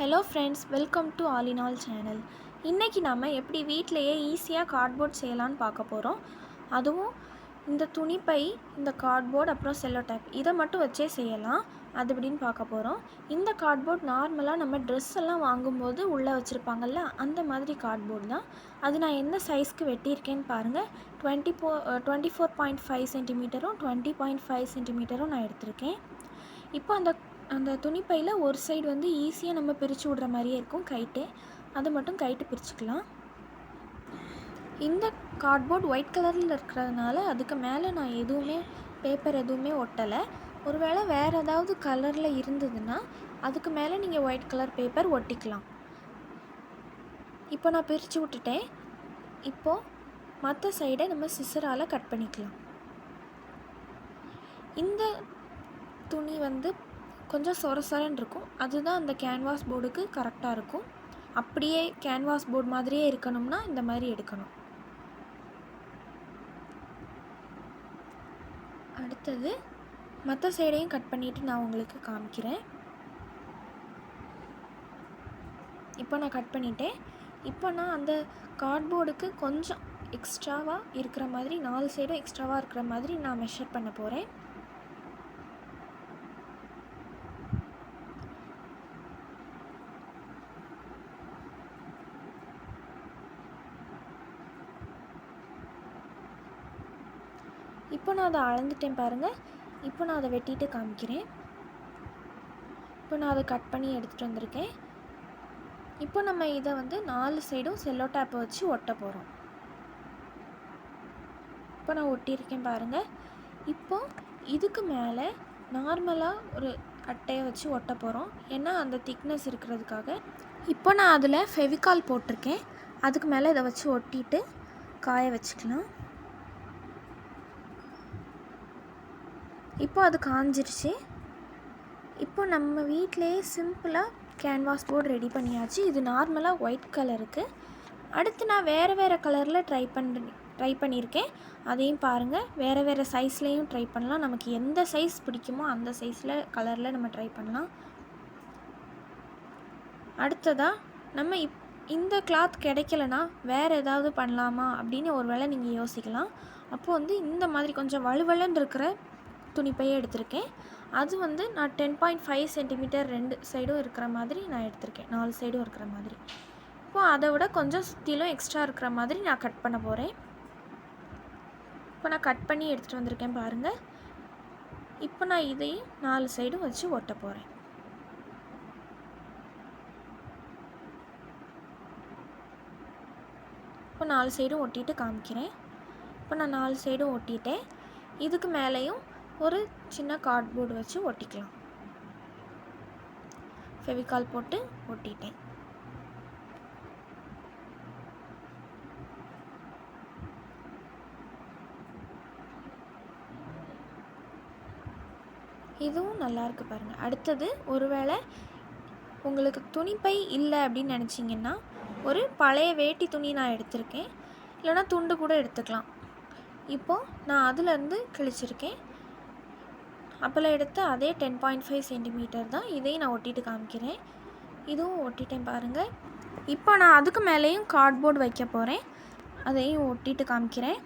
Hello friends welcome to all in all channel இன்றைக்கி நம்ம எப்படி வீட்டிலையே ஈஸியாக கார்ட்போர்ட் செய்யலான்னு பார்க்க போகிறோம் அதுவும் இந்த துணிப்பை இந்த கார்ட்போர்ட் அப்புறம் செல்லோ டேப் இதை மட்டும் வச்சே செய்யலாம். அது இப்படின்னு பார்க்க போகிறோம் இந்த கார்ட்போர்ட் நார்மலாக நம்ம ட்ரெஸ் எல்லாம் வாங்கும்போது உள்ளே வச்சுருப்பாங்கல்ல அந்த மாதிரி கார்ட்போர்ட் தான். அது நான் எந்த சைஸ்க்கு வெட்டியிருக்கேன்னு பாருங்கள் டுவெண்ட்டி போ டுவெண்ட்டி ஃபோர் பாயிண்ட் ஃபைவ் சென்டிமீட்டரும் டுவெண்ட்டி பாயிண்ட் ஃபைவ் சென்டிமீட்டரும் நான் எடுத்திருக்கேன். இப்போ அந்த அந்த துணிப்பையில் ஒரு சைடு வந்து ஈஸியாக நம்ம பிரித்து விடுற மாதிரியே இருக்கும் கைட்டு அதை மட்டும் கைட்டு பிரிச்சுக்கலாம். இந்த கார்ட்போர்ட் ஒயிட் கலரில் இருக்கிறதுனால அதுக்கு மேலே நான் எதுவுமே பேப்பர் எதுவுமே ஒட்டலை. ஒருவேளை வேறு ஏதாவது கலரில் இருந்ததுன்னா அதுக்கு மேலே நீங்கள் ஒயிட் கலர் பேப்பர் ஒட்டிக்கலாம். இப்போ நான் பிரித்து விட்டுட்டேன். இப்போது மற்ற சைடை நம்ம சிசரால் கட் பண்ணிக்கலாம். இந்த துணி வந்து கொஞ்சம் சொர சொரன்னு இருக்கும். அதுதான் அந்த கேன்வாஸ் போர்டுக்கு கரெக்டாக இருக்கும். அப்படியே கேன்வாஸ் போர்டு மாதிரியே இருக்கணும்னா இந்த மாதிரி எடுக்கணும். அடுத்தது மற்ற சைடையும் கட் பண்ணிவிட்டு நான் உங்களுக்கு காமிக்கிறேன். இப்போ நான் கட் பண்ணிட்டேன். இப்போ நான் அந்த கார்ட்போர்டுக்கு கொஞ்சம் எக்ஸ்ட்ராவாக இருக்கிற மாதிரி நாலு சைடும் எக்ஸ்ட்ராவாக இருக்கிற மாதிரி நான் மெஷர் பண்ண போகிறேன் இப்போ நான் அதை அளந்துட்டேன் பாருங்கள் இப்போ நான் அதை வெட்டிட்டு காமிக்கிறேன். இப்போ நான் அதை கட் பண்ணி எடுத்துகிட்டு வந்திருக்கேன். இப்போ நம்ம இதை வந்து நாலு சைடும் செல்லோ டேப்பை வச்சு ஒட்ட போகிறோம் இப்போ நான் ஒட்டியிருக்கேன் பாருங்கள் இப்போ இதுக்கு மேலே நார்மலாக ஒரு அட்டையை வச்சு ஒட்ட போகிறோம் ஏன்னா அந்த திக்னஸ் இருக்கிறதுக்காக. இப்போ நான் அதில் ஃபெவிகால் போட்டிருக்கேன். அதுக்கு மேலே இதை வச்சு ஒட்டிட்டு காய வச்சுக்கலாம். இப்போ அது காஞ்சிருச்சு. இப்போ நம்ம வீட்டிலேயே சிம்பிளாக கேன்வாஸ் போர்டு ரெடி பண்ணியாச்சு. இது நார்மலாக ஒயிட் கலருக்கு அடுத்து நான் வேறு வேறு கலரில் ட்ரை பண்ண ட்ரை பண்ணியிருக்கேன். அதையும் பாருங்கள் வேறு வேறு சைஸ்லேயும் ட்ரை பண்ணலாம். நமக்கு எந்த சைஸ் பிடிக்குமோ அந்த சைஸில் கலரில் நம்ம ட்ரை பண்ணலாம். அடுத்ததாக நம்ம இப் இந்த கிளாத் கிடைக்கலனா வேறு ஏதாவது பண்ணலாமா அப்படின்னு ஒரு வேளை நீங்கள் யோசிக்கலாம். அப்போது வந்து இந்த மாதிரி கொஞ்சம் வலுவலுன்னு இருக்கிற துணிப்பையே எடுத்திருக்கேன். அது வந்து நான் டென் பாயிண்ட் ஃபைவ் சென்டிமீட்டர் ரெண்டு சைடும் இருக்கிற மாதிரி நான் எடுத்திருக்கேன். நாலு சைடும் இருக்கிற மாதிரி. இப்போது அதை விட கொஞ்சம் சுற்றிலும் எக்ஸ்ட்ரா இருக்கிற மாதிரி நான் கட் பண்ண போகிறேன் இப்போ நான் கட் பண்ணி எடுத்துகிட்டு வந்திருக்கேன் பாருங்கள் இப்போ நான் இதையும் நாலு சைடும் வச்சு ஒட்ட போகிறேன் இப்போ நாலு சைடும் ஒட்டிட்டு காமிக்கிறேன். இப்போ நான் நாலு சைடும் ஒட்டிட்டேன். இதுக்கு மேலேயும் ஒரு சின்ன கார்ட்போர்டு வச்சு ஒட்டிக்கலாம். ஃபெவிகால் போட்டு ஒட்டிட்டேன். இதுவும் நல்லாயிருக்கு பாருங்கள் அடுத்தது ஒருவேளை உங்களுக்கு துணிப்பை இல்லை அப்படின்னு நினச்சிங்கன்னா ஒரு பழைய வேட்டி துணி நான் எடுத்திருக்கேன். இல்லைனா துண்டு கூட எடுத்துக்கலாம். இப்போது நான் அதுலேருந்து கிழிச்சிருக்கேன். அப்போல்லாம் எடுத்து அதே டென் பாயிண்ட் ஃபைவ் சென்டிமீட்டர் தான் இதையும் நான் ஒட்டிட்டு காமிக்கிறேன். இதுவும் ஒட்டிட்டேன் பாருங்கள் இப்போ நான் அதுக்கு மேலேயும் கார்ட்போர்டு வைக்க போகிறேன் அதையும் ஒட்டிட்டு காமிக்கிறேன்.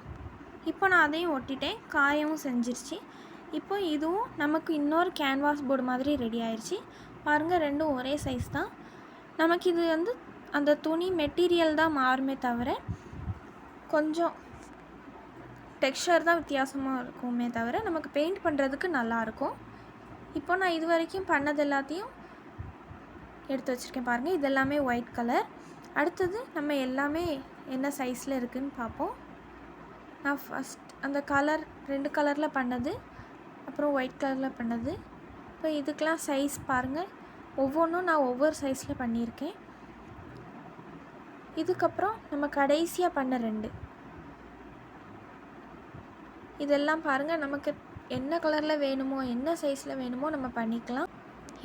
இப்போ நான் அதையும் ஒட்டிட்டேன். காயவும் செஞ்சிருச்சு. இப்போ இதுவும் நமக்கு இன்னொரு கேன்வாஸ் போர்டு மாதிரி ரெடி ஆயிடுச்சு பாருங்கள் ரெண்டும் ஒரே சைஸ் தான். நமக்கு இது வந்து அந்த துணி மெட்டீரியல் தான் மாறுமே தவிர கொஞ்சம் டெக்ஸ்சர் தான் வித்தியாசமாக இருக்குமே தவிர நமக்கு பெயிண்ட் பண்ணுறதுக்கு நல்லாயிருக்கும் இப்போ நான் இது வரைக்கும் பண்ணது எல்லாத்தையும் எடுத்து வச்சுருக்கேன் பாருங்கள் இது எல்லாமே ஒயிட் கலர் அடுத்தது நம்ம எல்லாமே என்ன சைஸில் இருக்குதுன்னு பார்ப்போம். நான் ஃபஸ்ட் அந்த கலர் ரெண்டு கலரில் பண்ணது அப்புறம் ஒயிட் கலரில் பண்ணது. இப்போ இதுக்கெலாம் சைஸ் பாருங்கள் ஒவ்வொன்றும் நான் ஒவ்வொரு சைஸில் பண்ணியிருக்கேன். இதுக்கப்புறம் நம்ம கடைசியாக பண்ண ரெண்டு. இதெல்லாம் பாருங்கள் நமக்கு என்ன கலரில் வேணுமோ என்ன சைஸில் வேணுமோ நம்ம பண்ணிக்கலாம்.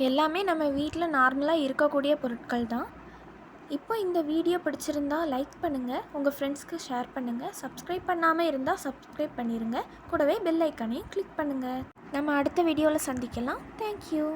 எல்லாமே நம்ம வீட்டில் நார்மலாக இருக்கக்கூடிய பொருட்கள் தான். இப்போ இந்த வீடியோ பிடிச்சிருந்தா லைக் பண்ணுங்கள் உங்கள் ஃப்ரெண்ட்ஸ்க்கு ஷேர் பண்ணுங்கள் சப்ஸ்கிரைப் பண்ணாமல் இருந்தால் சப்ஸ்கிரைப் பண்ணிடுங்க கூடவே பெல் ஐக்கானையும் கிளிக் பண்ணுங்கள் நம்ம அடுத்த வீடியோவில் சந்திக்கலாம். தேங்க்யூ